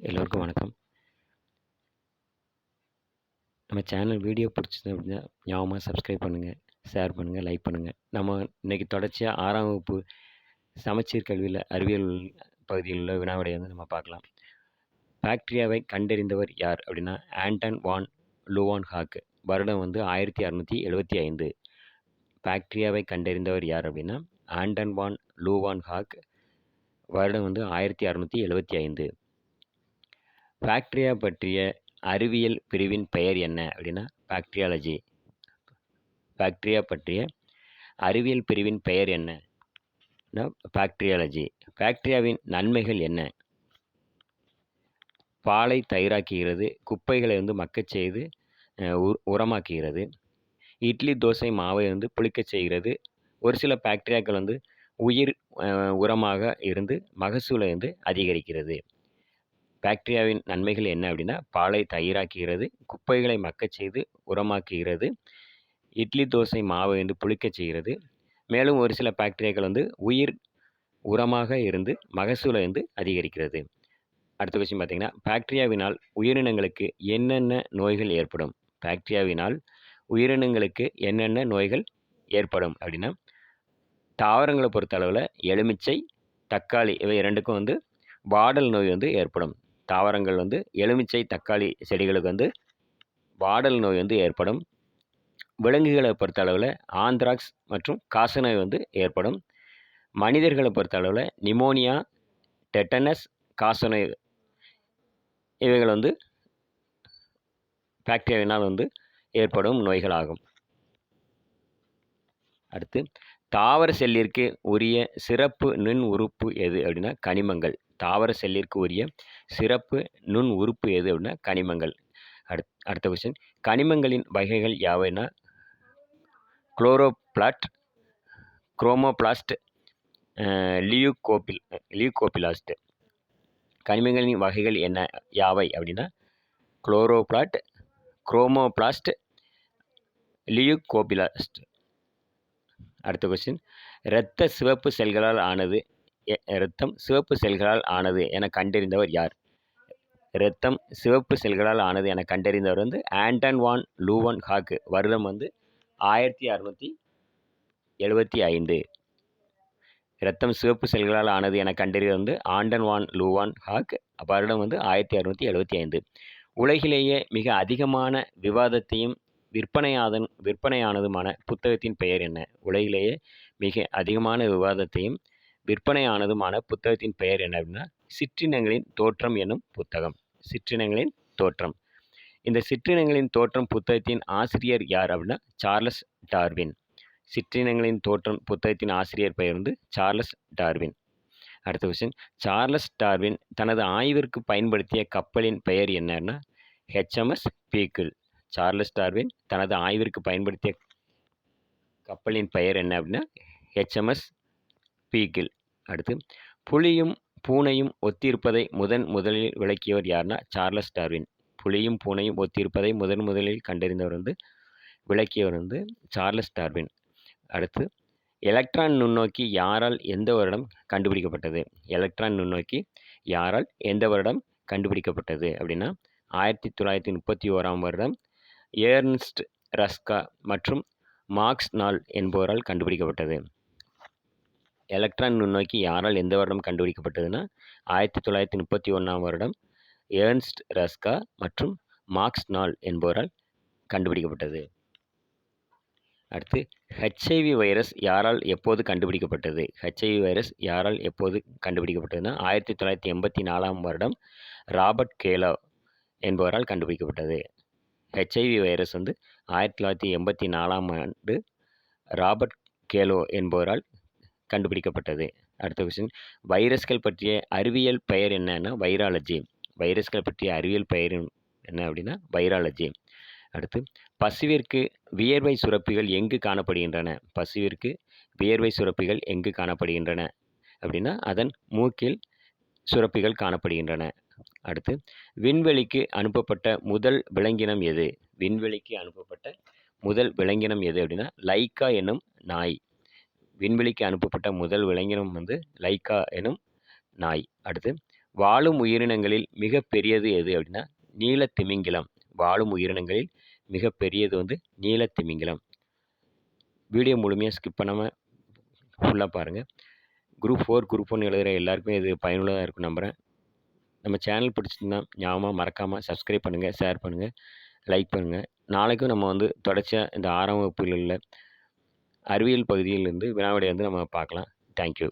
எல்லோருக்கும் வணக்கம். நம்ம சேனல் வீடியோ பிடிச்சது அப்படின்னா ஞாபகமாக சப்ஸ்கிரைப் பண்ணுங்கள் ஷேர் பண்ணுங்கள் லைக் பண்ணுங்கள் நம்ம இன்றைக்கி தொடர்ச்சியாக ஆறாம் வகுப்பு சமச்சீர் கல்வியில் அறிவியல் பகுதியில் உள்ள வினாவிடை வந்து நம்ம பார்க்கலாம். பாக்டீரியாவை கண்டறிந்தவர் யார் அப்படின்னா ஆண்டன் வான் லூவான் ஹாக் வருடம் வந்து ஆயிரத்தி அறநூற்றி எழுபத்தி ஐந்து. பாக்டீரியாவை கண்டறிந்தவர் யார் அப்படின்னா ஆண்டன் வான் லூவான் ஹாக். வருடம் வந்து ஆயிரத்தி அறநூற்றி எழுபத்தி ஐந்து. பாக்டீரியா பற்றிய அறிவியல் பிரிவின் பெயர் என்ன அப்படின்னா பாக்டீரியாலஜி. பாக்டீரியா பற்றிய அறிவியல் பிரிவின் பெயர் என்ன? பாக்டீரியாலஜி. பாக்டீரியாவின் நன்மைகள் என்ன? பாலை தயிராக்குகிறது குப்பைகளை வந்து மக்கச் செய்து உரமாக்குகிறது. இட்லி தோசை மாவை வந்து புளிக்கச் செய்கிறது. ஒரு சில பாக்டீரியாக்கள் வந்து உயிர் உரமாக இருந்து மகசூலை வந்து அதிகரிக்கிறது. பாக்டீரியாவின் நன்மைகள் என்ன அப்படின்னா பாலை தயிராக்குகிறது குப்பைகளை மக்கச் செய்து உரமாக்குகிறது இட்லி தோசை மாவை வந்து புளிக்கச் செய்கிறது. மேலும் ஒரு சில பாக்டீரியாக்கள் வந்து உயிர் உரமாக இருந்து மகசூலை வந்து அதிகரிக்கிறது. அடுத்த விஷயம் பார்த்திங்கன்னா பாக்டீரியாவினால் உயிரினங்களுக்கு என்னென்ன நோய்கள் ஏற்படும்? பாக்டீரியாவினால் உயிரினங்களுக்கு என்னென்ன நோய்கள் ஏற்படும் அப்படின்னா தாவரங்களை பொறுத்த அளவில் எலுமிச்சை தக்காளி இவை இரண்டுக்கும் வந்து வாடல் நோய் வந்து ஏற்படும். தாவரங்கள் வந்து எலுமிச்சை தக்காளி செடிகளுக்கு வந்து வாடல் நோய் வந்து ஏற்படும். விலங்குகளை பொறுத்த அளவில் ஆந்த்ராக்ஸ் மற்றும் காசநோய் வந்து ஏற்படும். மனிதர்களை பொறுத்த அளவில் நிமோனியா டெட்டனஸ் காசநோய் இவைகள் வந்து பாக்டீரியாவினால் வந்து ஏற்படும் நோய்களாகும். அடுத்து தாவர செல்லிற்கு உரிய சிறப்பு நுண் உறுப்பு எது அப்படின்னா கனிமங்கள். தாவர செல்லிற்கு உரிய சிறப்பு நுண் உறுப்பு எது அப்படின்னா கனிமங்கள். அடுத் அடுத்த கொஸ்டின் கனிமங்களின் வகைகள் யாவைன்னா குளோரோபிளாட் குரோமோபிளாஸ்ட் லியூகோபில் லியூகோபிலாஸ்ட் கனிமங்களின் வகைகள் என்ன யாவை அப்படின்னா குளோரோபிளாட் குரோமோபிளாஸ்ட் லியூகோபிலாஸ்ட் அடுத்த கொஸ்டின் இரத்த சிவப்பு செல்களால் ஆனது இரத்தம் சிவப்பு செல்களால் ஆனது என கண்டறிந்தவர் யார்? இரத்தம் சிவப்பு செல்களால் ஆனது என கண்டறிந்தவர் வந்து ஆண்டன் வான் லூவன் ஹாக்கு வருடம் வந்து ஆயிரத்தி அறுநூற்றி எழுபத்தி ஐந்து. இரத்தம் சிவப்பு செல்களால் ஆனது என கண்டறியவர் வந்து ஆண்டன் வான் லூவான் ஹாக். வருடம் வந்து ஆயிரத்தி அறுநூற்றி எழுபத்தி ஐந்து. உலகிலேயே மிக அதிகமான விவாதத்தையும் விற்பனையாதன் விற்பனையானதுமான புத்தகத்தின் பெயர் என்ன? உலகிலேயே மிக அதிகமான விவாதத்தையும் விற்பனையானதுமான புத்தகத்தின் பெயர் என்ன அப்படின்னா சிற்றினங்களின் தோற்றம் என்னும் புத்தகம். சிற்றினங்களின் தோற்றம். இந்த சிற்றினங்களின் தோற்றம் புத்தகத்தின் ஆசிரியர் யார் அப்படின்னா சார்லஸ் டார்வின். சிற்றினங்களின் தோற்றம் புத்தகத்தின் ஆசிரியர் பெயர் வந்து சார்லஸ் டார்வின். அடுத்த கொஸ்டின் சார்லஸ் டார்வின் தனது ஆய்விற்கு பயன்படுத்திய கப்பலின் பெயர் என்னன்னா ஹெச்எம்எஸ் பீக்கிள் சார்லஸ் டார்வின் தனது ஆய்விற்கு பயன்படுத்திய கப்பலின் பெயர் என்ன அப்படின்னா ஹெச்எம்எஸ் ஸ்பீக்கில் அடுத்து புலியும் பூனையும் ஒத்திருப்பதை முதன் முதலில் விளக்கியவர் யாருன்னா சார்லஸ் டார்வின். புலியும் பூனையும் ஒத்திருப்பதை முதன் முதலில் கண்டறிந்தவர் வந்து விளக்கியவர் வந்து சார்லஸ் டார்வின். அடுத்து எலக்ட்ரான் நுண்ணோக்கி யாரால் எந்த வருடம் கண்டுபிடிக்கப்பட்டது? எலக்ட்ரான் நுண்ணோக்கி யாரால் எந்த வருடம் கண்டுபிடிக்கப்பட்டது? அப்படின்னா ஆயிரத்தி தொள்ளாயிரத்தி முப்பத்தி ஓராம் வருடம் ஏர்ன்ஸ்ட் ரஸ்கா மற்றும் மார்க்ஸ் நாள் என்பவரால் கண்டுபிடிக்கப்பட்டது. எலக்ட்ரான் நுண்ணோக்கி யாரால் எந்த வருடம் கண்டுபிடிக்கப்பட்டதுன்னா ஆயிரத்தி தொள்ளாயிரத்தி முப்பத்தி ஒன்றாம் வருடம் ஏர்ன்ஸ்ட் ரஸ்கா மற்றும் மார்க்ஸ் நாள் என்பவரால் கண்டுபிடிக்கப்பட்டது. அடுத்து ஹெச்ஐவி வைரஸ் யாரால் எப்போது கண்டுபிடிக்கப்பட்டது? ஹெச்ஐவி வைரஸ் யாரால் எப்போது கண்டுபிடிக்கப்பட்டதுன்னா ஆயிரத்தி தொள்ளாயிரத்தி எண்பத்தி நாலாம் வருடம் ராபர்ட் கேலோ என்பவரால் கண்டுபிடிக்கப்பட்டது. ஹெச்ஐவி வைரஸ் வந்து ஆயிரத்தி தொள்ளாயிரத்தி எண்பத்தி நாலாம் ஆண்டு ராபர்ட் கேலோ என்பவரால் கண்டுபிடிக்கப்பட்டது. அடுத்த கொஸ்டின் வைரஸ்கள் பற்றிய அறிவியல் பெயர் என்னன்னா வைராலஜி. வைரஸ்கள் பற்றிய அறிவியல் பெயர் என்ன அப்படின்னா வைராலஜி. அடுத்து பசுவிற்கு வியர்வை சுரப்பிகள் எங்கு காணப்படுகின்றன? பசுவிற்கு வியர்வை சுரப்பிகள் எங்கு காணப்படுகின்றன? அப்படின்னா அதன் மூக்கில் சுரப்பிகள் காணப்படுகின்றன. அடுத்து விண்வெளிக்கு அனுப்பப்பட்ட முதல் விலங்கினம் எது? விண்வெளிக்கு அனுப்பப்பட்ட முதல் விலங்கினம் எது அப்படின்னா லைக்கா என்னும் நாய். விண்வெளிக்கு அனுப்பப்பட்ட முதல் விலங்கினம் வந்து லைக்கா எனும் நாய். அடுத்து வாழும் உயிரினங்களில் மிகப்பெரியது எது அப்படின்னா நீலத்திமிங்கிலம். வாழும் உயிரினங்களில் மிகப்பெரியது வந்து நீலத்திமிங்கிலம். வீடியோ முழுமையாக ஸ்கிப் பண்ணாமல் ஃபுல்லாக பாருங்கள் குரூப் ஃபோர் குரூப் ஒன் எழுதுகிற எல்லாருக்குமே இது பயனுள்ளதாக இருக்கும் நம்புகிறேன் நம்ம சேனல் பிடிச்சிருந்தா ஞாபகமாக மறக்காமல் சப்ஸ்கிரைப் பண்ணுங்கள் ஷேர் பண்ணுங்கள் லைக் பண்ணுங்கள் நாளைக்கும் நம்ம வந்து தொடர்ச்சியாக இந்த ஆறாம் வகுப்புகளில் அறிவியல் பகுதியிலிருந்து வினாவிடை வந்து நம்ம பார்க்கலாம். தேங்க்யூ